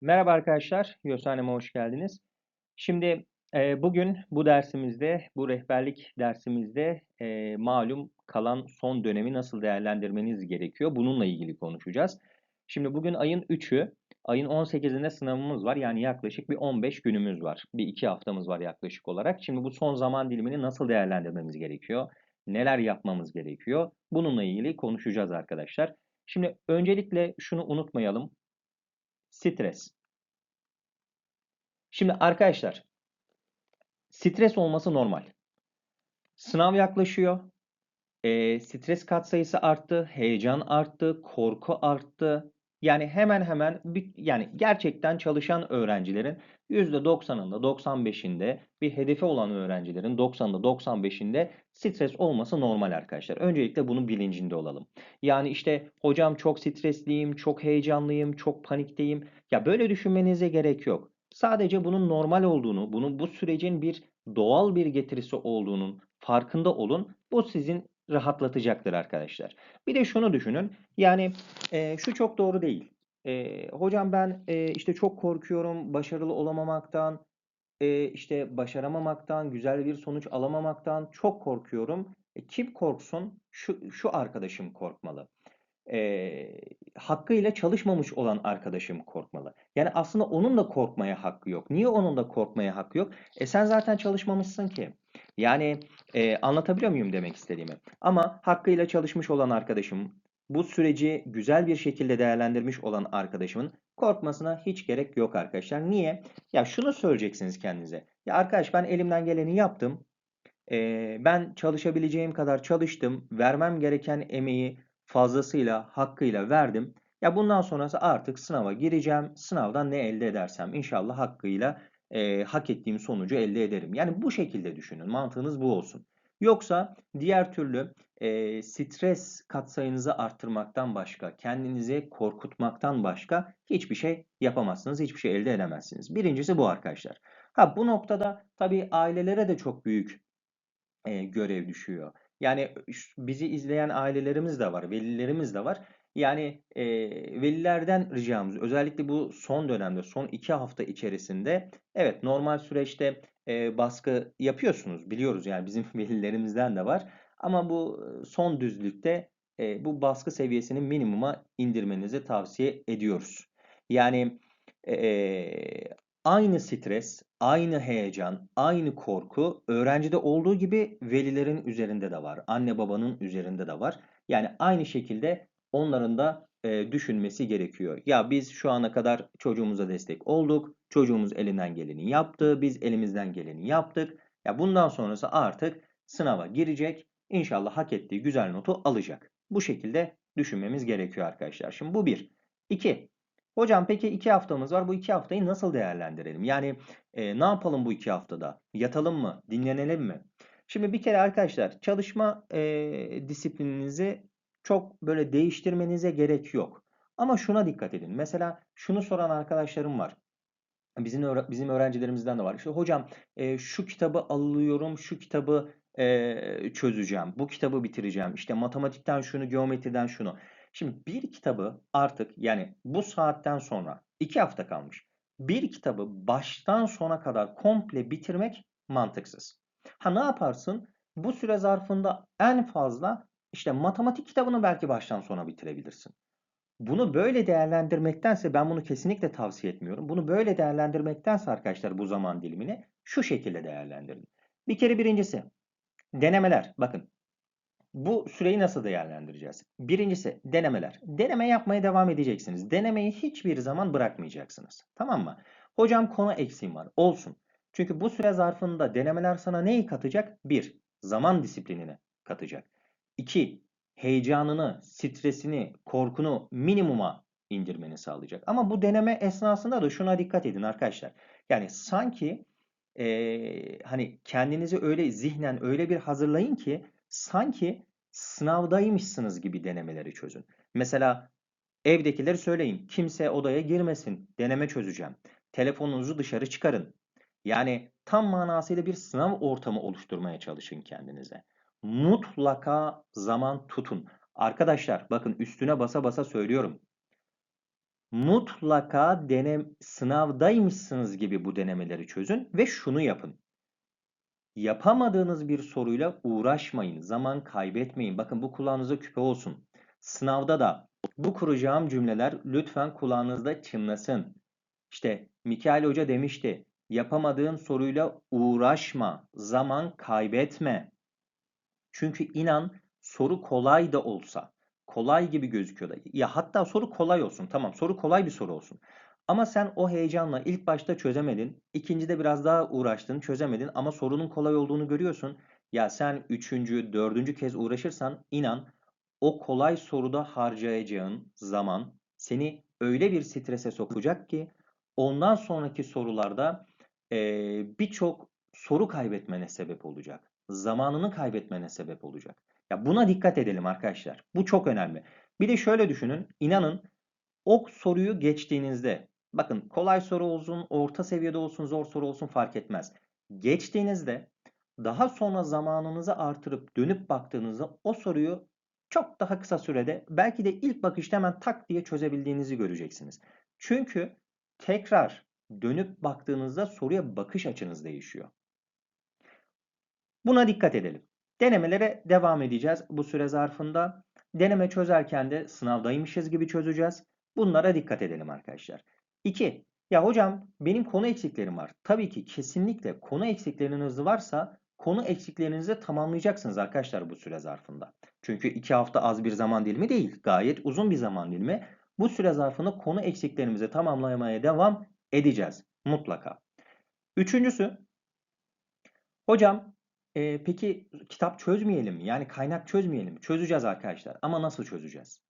Merhaba arkadaşlar, Yosaneme hoş geldiniz. Şimdi e, bugün bu dersimizde, bu rehberlik dersimizde e, malum kalan son dönemi nasıl değerlendirmeniz gerekiyor? Bununla ilgili konuşacağız. Şimdi bugün ayın 3'ü, ayın 18'inde sınavımız var. Yani yaklaşık bir 15 günümüz var. Bir iki haftamız var yaklaşık olarak. Şimdi bu son zaman dilimini nasıl değerlendirmemiz gerekiyor? Neler yapmamız gerekiyor? Bununla ilgili konuşacağız arkadaşlar. Şimdi öncelikle şunu unutmayalım. Stres. Şimdi arkadaşlar, stres olması normal. Sınav yaklaşıyor. E, stres katsayısı arttı, heyecan arttı, korku arttı. Yani hemen hemen yani gerçekten çalışan öğrencilerin %90'ında 95'inde bir hedefi olan öğrencilerin 90'ında 95'inde stres olması normal arkadaşlar. Öncelikle bunun bilincinde olalım. Yani işte hocam çok stresliyim, çok heyecanlıyım, çok panikteyim. Ya böyle düşünmenize gerek yok. Sadece bunun normal olduğunu, bunun bu sürecin bir doğal bir getirisi olduğunun farkında olun. Bu sizin rahatlatacaktır arkadaşlar. Bir de şunu düşünün. Yani e, şu çok doğru değil. E, hocam ben e, işte çok korkuyorum başarılı olamamaktan, e, işte başaramamaktan, güzel bir sonuç alamamaktan çok korkuyorum. E, kim korksun? Şu, şu arkadaşım korkmalı e, hakkıyla çalışmamış olan arkadaşım korkmalı. Yani aslında onun da korkmaya hakkı yok. Niye onun da korkmaya hakkı yok? E sen zaten çalışmamışsın ki. Yani e, anlatabiliyor muyum demek istediğimi? Ama hakkıyla çalışmış olan arkadaşım, bu süreci güzel bir şekilde değerlendirmiş olan arkadaşımın korkmasına hiç gerek yok arkadaşlar. Niye? Ya şunu söyleyeceksiniz kendinize. Ya arkadaş ben elimden geleni yaptım. E, ben çalışabileceğim kadar çalıştım. Vermem gereken emeği fazlasıyla, hakkıyla verdim. Ya bundan sonrası artık sınava gireceğim. Sınavdan ne elde edersem inşallah hakkıyla e, hak ettiğim sonucu elde ederim. Yani bu şekilde düşünün. Mantığınız bu olsun. Yoksa diğer türlü e, stres katsayınızı arttırmaktan başka, kendinizi korkutmaktan başka hiçbir şey yapamazsınız, hiçbir şey elde edemezsiniz. Birincisi bu arkadaşlar. Ha bu noktada tabii ailelere de çok büyük e, görev düşüyor. Yani bizi izleyen ailelerimiz de var, velilerimiz de var. Yani e, velilerden ricamız özellikle bu son dönemde, son iki hafta içerisinde evet normal süreçte e, baskı yapıyorsunuz biliyoruz yani bizim velilerimizden de var. Ama bu son düzlükte e, bu baskı seviyesini minimuma indirmenizi tavsiye ediyoruz. Yani e, aynı stres, aynı heyecan, aynı korku öğrencide olduğu gibi velilerin üzerinde de var. Anne babanın üzerinde de var. Yani aynı şekilde onların da e, düşünmesi gerekiyor. Ya biz şu ana kadar çocuğumuza destek olduk. Çocuğumuz elinden geleni yaptı. Biz elimizden geleni yaptık. Ya bundan sonrası artık sınava girecek. İnşallah hak ettiği güzel notu alacak. Bu şekilde düşünmemiz gerekiyor arkadaşlar. Şimdi bu bir. İki, Hocam peki iki haftamız var. Bu iki haftayı nasıl değerlendirelim? Yani e, ne yapalım bu iki haftada? Yatalım mı? Dinlenelim mi? Şimdi bir kere arkadaşlar çalışma e, disiplininizi çok böyle değiştirmenize gerek yok. Ama şuna dikkat edin. Mesela şunu soran arkadaşlarım var. Bizim bizim öğrencilerimizden de var. İşte hocam e, şu kitabı alıyorum, şu kitabı e, çözeceğim, bu kitabı bitireceğim. İşte matematikten şunu, geometriden şunu. Şimdi bir kitabı artık yani bu saatten sonra iki hafta kalmış. Bir kitabı baştan sona kadar komple bitirmek mantıksız. Ha ne yaparsın? Bu süre zarfında en fazla işte matematik kitabını belki baştan sona bitirebilirsin. Bunu böyle değerlendirmektense ben bunu kesinlikle tavsiye etmiyorum. Bunu böyle değerlendirmektense arkadaşlar bu zaman dilimini şu şekilde değerlendirin. Bir kere birincisi denemeler. Bakın bu süreyi nasıl değerlendireceğiz? Birincisi denemeler. Deneme yapmaya devam edeceksiniz. Denemeyi hiçbir zaman bırakmayacaksınız. Tamam mı? Hocam konu eksiğim var. Olsun. Çünkü bu süre zarfında denemeler sana neyi katacak? Bir, zaman disiplinini katacak. İki, heyecanını, stresini, korkunu minimuma indirmeni sağlayacak. Ama bu deneme esnasında da şuna dikkat edin arkadaşlar. Yani sanki e, hani kendinizi öyle zihnen öyle bir hazırlayın ki sanki sınavdaymışsınız gibi denemeleri çözün. Mesela evdekileri söyleyin. Kimse odaya girmesin. Deneme çözeceğim. Telefonunuzu dışarı çıkarın. Yani tam manasıyla bir sınav ortamı oluşturmaya çalışın kendinize. Mutlaka zaman tutun. Arkadaşlar bakın üstüne basa basa söylüyorum. mutlaka denem sınavdaymışsınız gibi bu denemeleri çözün ve şunu yapın. Yapamadığınız bir soruyla uğraşmayın, zaman kaybetmeyin. Bakın bu kulağınıza küpe olsun. Sınavda da bu kuracağım cümleler lütfen kulağınızda çınlasın. İşte Mikail Hoca demişti, yapamadığın soruyla uğraşma, zaman kaybetme. Çünkü inan soru kolay da olsa, kolay gibi gözüküyor da. Ya hatta soru kolay olsun. Tamam soru kolay bir soru olsun. Ama sen o heyecanla ilk başta çözemedin. ikincide biraz daha uğraştın, çözemedin ama sorunun kolay olduğunu görüyorsun. Ya sen üçüncü, dördüncü kez uğraşırsan inan o kolay soruda harcayacağın zaman seni öyle bir strese sokacak ki ondan sonraki sorularda e, birçok soru kaybetmene sebep olacak. Zamanını kaybetmene sebep olacak. Ya buna dikkat edelim arkadaşlar. Bu çok önemli. Bir de şöyle düşünün. İnanın o soruyu geçtiğinizde bakın kolay soru olsun, orta seviyede olsun, zor soru olsun fark etmez. Geçtiğinizde daha sonra zamanınızı artırıp dönüp baktığınızda o soruyu çok daha kısa sürede belki de ilk bakışta hemen tak diye çözebildiğinizi göreceksiniz. Çünkü tekrar dönüp baktığınızda soruya bakış açınız değişiyor. Buna dikkat edelim. Denemelere devam edeceğiz bu süre zarfında. Deneme çözerken de sınavdaymışız gibi çözeceğiz. Bunlara dikkat edelim arkadaşlar. 2. Ya hocam benim konu eksiklerim var. Tabii ki kesinlikle konu eksikleriniz varsa konu eksiklerinizi tamamlayacaksınız arkadaşlar bu süre zarfında. Çünkü 2 hafta az bir zaman dilimi değil. Gayet uzun bir zaman dilimi. Bu süre zarfında konu eksiklerimizi tamamlamaya devam edeceğiz. Mutlaka. Üçüncüsü, hocam e, peki kitap çözmeyelim mi? Yani kaynak çözmeyelim mi? Çözeceğiz arkadaşlar. Ama nasıl çözeceğiz?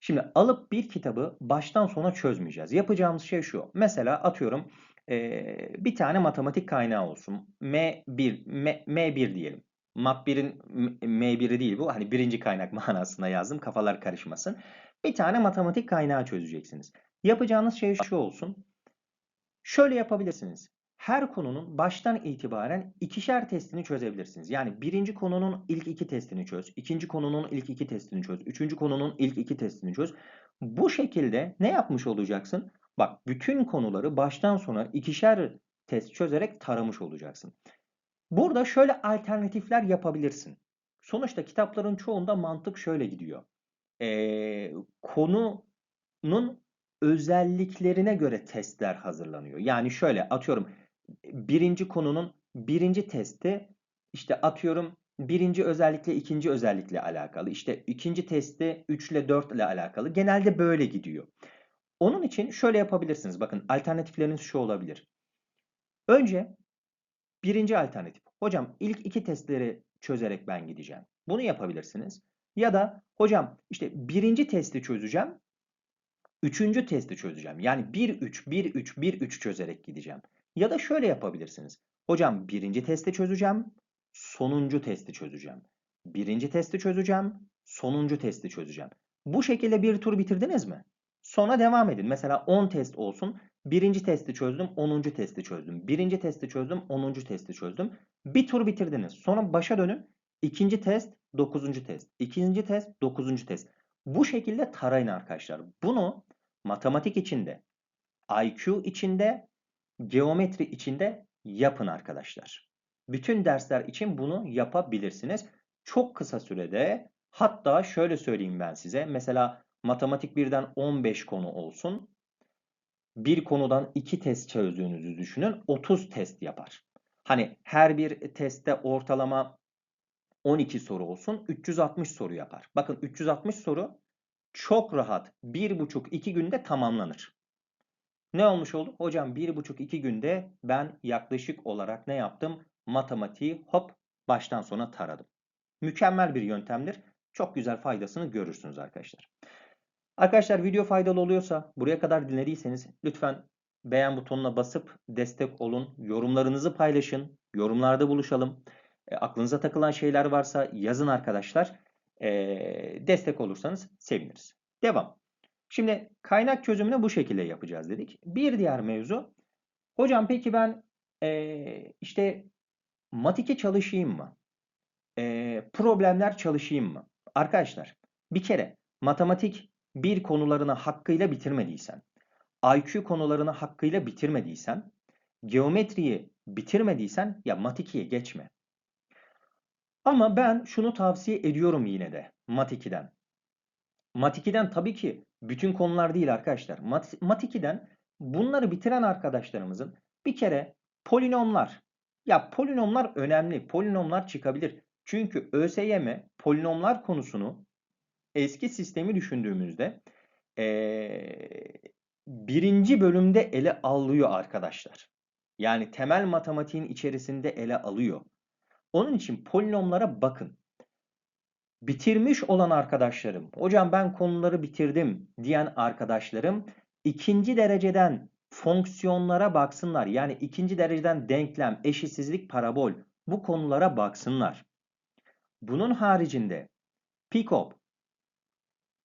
Şimdi alıp bir kitabı baştan sona çözmeyeceğiz. Yapacağımız şey şu. Mesela atıyorum e, bir tane matematik kaynağı olsun. M1, M, M1 diyelim. Mat 1'in M1'i değil bu. Hani birinci kaynak manasında yazdım. Kafalar karışmasın. Bir tane matematik kaynağı çözeceksiniz. Yapacağınız şey şu olsun. Şöyle yapabilirsiniz. Her konunun baştan itibaren ikişer testini çözebilirsiniz. Yani birinci konunun ilk iki testini çöz, ikinci konunun ilk iki testini çöz, üçüncü konunun ilk iki testini çöz. Bu şekilde ne yapmış olacaksın? Bak bütün konuları baştan sona ikişer test çözerek taramış olacaksın. Burada şöyle alternatifler yapabilirsin. Sonuçta kitapların çoğunda mantık şöyle gidiyor. Ee, konunun özelliklerine göre testler hazırlanıyor. Yani şöyle atıyorum birinci konunun birinci testi işte atıyorum birinci özellikle ikinci özellikle alakalı. İşte ikinci testi 3 ile 4 ile alakalı. Genelde böyle gidiyor. Onun için şöyle yapabilirsiniz. Bakın alternatifleriniz şu olabilir. Önce birinci alternatif. Hocam ilk iki testleri çözerek ben gideceğim. Bunu yapabilirsiniz. Ya da hocam işte birinci testi çözeceğim. Üçüncü testi çözeceğim. Yani 1-3, 1-3, 1-3 çözerek gideceğim. Ya da şöyle yapabilirsiniz. Hocam birinci testi çözeceğim. Sonuncu testi çözeceğim. Birinci testi çözeceğim. Sonuncu testi çözeceğim. Bu şekilde bir tur bitirdiniz mi? Sonra devam edin. Mesela 10 test olsun. Birinci testi çözdüm, 10. testi çözdüm. Birinci testi çözdüm, 10. testi çözdüm. Bir tur bitirdiniz. Sonra başa dönün. İkinci test, 9. test. İkinci test, 9. test. Bu şekilde tarayın arkadaşlar. Bunu matematik içinde, IQ içinde, geometri içinde yapın arkadaşlar. Bütün dersler için bunu yapabilirsiniz. Çok kısa sürede hatta şöyle söyleyeyim ben size. Mesela matematik birden 15 konu olsun. Bir konudan 2 test çözdüğünüzü düşünün. 30 test yapar. Hani her bir testte ortalama 12 soru olsun. 360 soru yapar. Bakın 360 soru çok rahat 1,5-2 günde tamamlanır. Ne olmuş oldu? Hocam 1,5-2 günde ben yaklaşık olarak ne yaptım? Matematiği hop baştan sona taradım. Mükemmel bir yöntemdir. Çok güzel faydasını görürsünüz arkadaşlar. Arkadaşlar video faydalı oluyorsa buraya kadar dinlediyseniz lütfen beğen butonuna basıp destek olun. Yorumlarınızı paylaşın. Yorumlarda buluşalım. E, aklınıza takılan şeyler varsa yazın arkadaşlar. E, destek olursanız seviniriz. Devam. Şimdi kaynak çözümünü bu şekilde yapacağız dedik. Bir diğer mevzu. Hocam peki ben e, işte matike çalışayım mı? E, problemler çalışayım mı? Arkadaşlar bir kere matematik bir konularını hakkıyla bitirmediysen, IQ konularını hakkıyla bitirmediysen, geometriyi bitirmediysen ya mat 2'ye geçme. Ama ben şunu tavsiye ediyorum yine de mat 2'den. Mat 2'den tabii ki bütün konular değil arkadaşlar. Mat, mat 2'den bunları bitiren arkadaşlarımızın bir kere polinomlar. Ya polinomlar önemli. Polinomlar çıkabilir. Çünkü ÖSYM polinomlar konusunu eski sistemi düşündüğümüzde ee, birinci bölümde ele alıyor arkadaşlar. Yani temel matematiğin içerisinde ele alıyor. Onun için polinomlara bakın. Bitirmiş olan arkadaşlarım, hocam ben konuları bitirdim diyen arkadaşlarım ikinci dereceden fonksiyonlara baksınlar. Yani ikinci dereceden denklem, eşitsizlik, parabol bu konulara baksınlar. Bunun haricinde PICOP,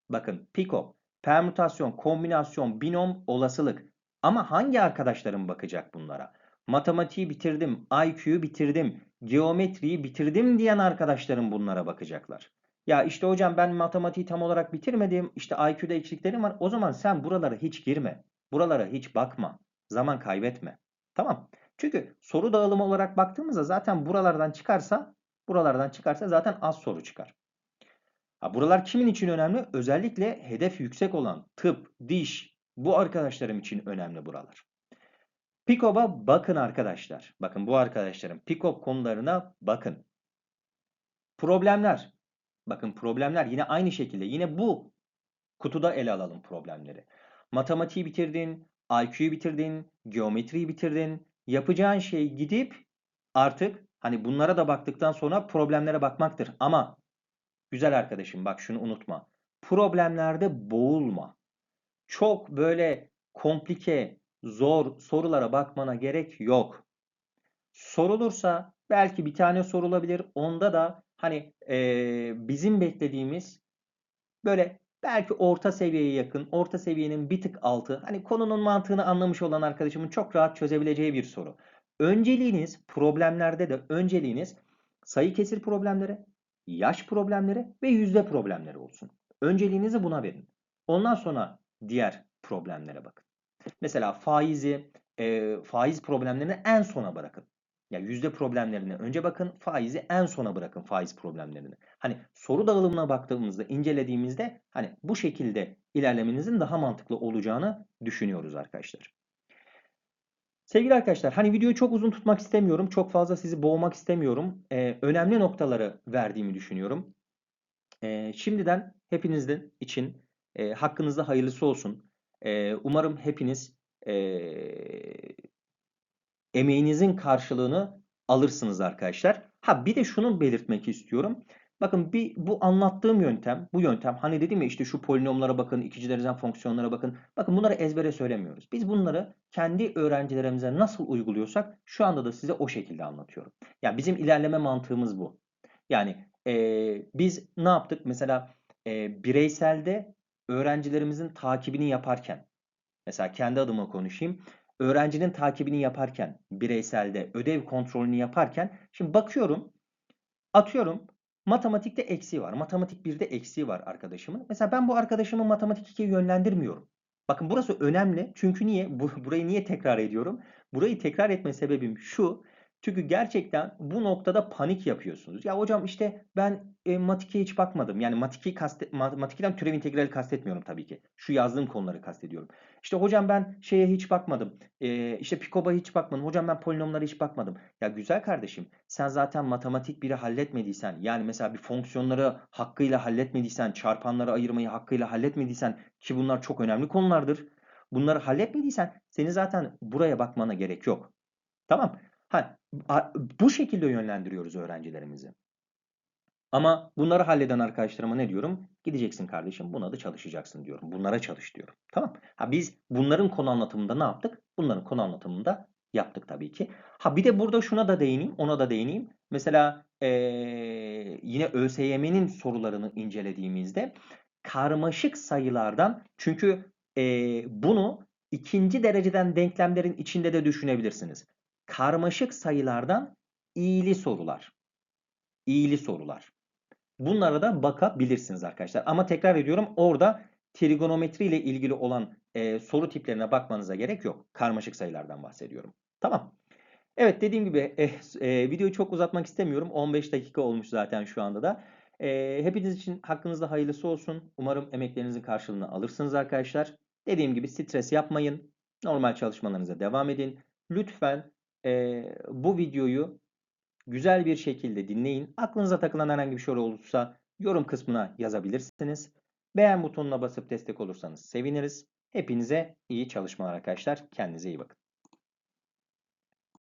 bakın PICOP, permütasyon, kombinasyon, binom, olasılık. Ama hangi arkadaşlarım bakacak bunlara? Matematiği bitirdim, IQ'yu bitirdim, geometriyi bitirdim diyen arkadaşlarım bunlara bakacaklar. Ya işte hocam ben matematiği tam olarak bitirmedim, işte IQ'da eksiklerim var. O zaman sen buralara hiç girme. Buralara hiç bakma. Zaman kaybetme. Tamam. Çünkü soru dağılımı olarak baktığımızda zaten buralardan çıkarsa buralardan çıkarsa zaten az soru çıkar. Ha, buralar kimin için önemli? Özellikle hedef yüksek olan tıp, diş bu arkadaşlarım için önemli buralar. PICOP'a bakın arkadaşlar. Bakın bu arkadaşlarım PICOP konularına bakın. Problemler. Bakın problemler yine aynı şekilde. Yine bu kutuda ele alalım problemleri. Matematiği bitirdin, IQ'yu bitirdin, geometriyi bitirdin. Yapacağın şey gidip artık hani bunlara da baktıktan sonra problemlere bakmaktır. Ama güzel arkadaşım bak şunu unutma. Problemlerde boğulma. Çok böyle komplike, zor sorulara bakmana gerek yok. Sorulursa belki bir tane sorulabilir. Onda da hani e, bizim beklediğimiz böyle belki orta seviyeye yakın, orta seviyenin bir tık altı, hani konunun mantığını anlamış olan arkadaşımın çok rahat çözebileceği bir soru. Önceliğiniz problemlerde de önceliğiniz sayı kesir problemleri, yaş problemleri ve yüzde problemleri olsun. Önceliğinizi buna verin. Ondan sonra diğer problemlere bakın. Mesela faizi, e, faiz problemlerini en sona bırakın. Ya yüzde problemlerine önce bakın, faizi en sona bırakın faiz problemlerini. Hani soru dağılımına baktığımızda, incelediğimizde hani bu şekilde ilerlemenizin daha mantıklı olacağını düşünüyoruz arkadaşlar. Sevgili arkadaşlar, hani videoyu çok uzun tutmak istemiyorum. Çok fazla sizi boğmak istemiyorum. Ee, önemli noktaları verdiğimi düşünüyorum. Ee, şimdiden hepinizin için e, hakkınızda hayırlısı olsun. E, umarım hepiniz e, emeğinizin karşılığını alırsınız arkadaşlar. Ha bir de şunu belirtmek istiyorum. Bakın bir bu anlattığım yöntem, bu yöntem hani dedim ya işte şu polinomlara bakın, ikinci dereceden fonksiyonlara bakın. Bakın bunları ezbere söylemiyoruz. Biz bunları kendi öğrencilerimize nasıl uyguluyorsak şu anda da size o şekilde anlatıyorum. Yani bizim ilerleme mantığımız bu. Yani e, biz ne yaptık? Mesela e, bireyselde öğrencilerimizin takibini yaparken, mesela kendi adıma konuşayım öğrencinin takibini yaparken, bireyselde ödev kontrolünü yaparken şimdi bakıyorum, atıyorum matematikte eksiği var. Matematik 1'de eksiği var arkadaşımın. Mesela ben bu arkadaşımı matematik 2'ye yönlendirmiyorum. Bakın burası önemli. Çünkü niye? Bu, burayı niye tekrar ediyorum? Burayı tekrar etme sebebim şu. Çünkü gerçekten bu noktada panik yapıyorsunuz. Ya hocam işte ben e, matike hiç bakmadım. Yani matiki kaste, matikiden türev integrali kastetmiyorum tabii ki. Şu yazdığım konuları kastediyorum. İşte hocam ben şeye hiç bakmadım. E, işte Picob'a hiç bakmadım. Hocam ben polinomlara hiç bakmadım. Ya güzel kardeşim sen zaten matematik biri halletmediysen yani mesela bir fonksiyonları hakkıyla halletmediysen, çarpanları ayırmayı hakkıyla halletmediysen ki bunlar çok önemli konulardır. Bunları halletmediysen seni zaten buraya bakmana gerek yok. Tamam. Ha, bu şekilde yönlendiriyoruz öğrencilerimizi. Ama bunları halleden arkadaşlarıma ne diyorum? Gideceksin kardeşim buna da çalışacaksın diyorum. Bunlara çalış diyorum. Tamam. Ha biz bunların konu anlatımında ne yaptık? Bunların konu anlatımında yaptık tabii ki. Ha bir de burada şuna da değineyim, ona da değineyim. Mesela ee, yine ÖSYM'nin sorularını incelediğimizde karmaşık sayılardan çünkü ee, bunu ikinci dereceden denklemlerin içinde de düşünebilirsiniz karmaşık sayılardan iyili sorular. İyili sorular. Bunlara da bakabilirsiniz arkadaşlar. Ama tekrar ediyorum orada trigonometri ile ilgili olan e, soru tiplerine bakmanıza gerek yok. Karmaşık sayılardan bahsediyorum. Tamam. Evet dediğim gibi e, e, videoyu çok uzatmak istemiyorum. 15 dakika olmuş zaten şu anda da. E, hepiniz için hakkınızda hayırlısı olsun. Umarım emeklerinizin karşılığını alırsınız arkadaşlar. Dediğim gibi stres yapmayın. Normal çalışmalarınıza devam edin. Lütfen e, bu videoyu güzel bir şekilde dinleyin. Aklınıza takılan herhangi bir şey olursa yorum kısmına yazabilirsiniz. Beğen butonuna basıp destek olursanız seviniriz. Hepinize iyi çalışmalar arkadaşlar. Kendinize iyi bakın.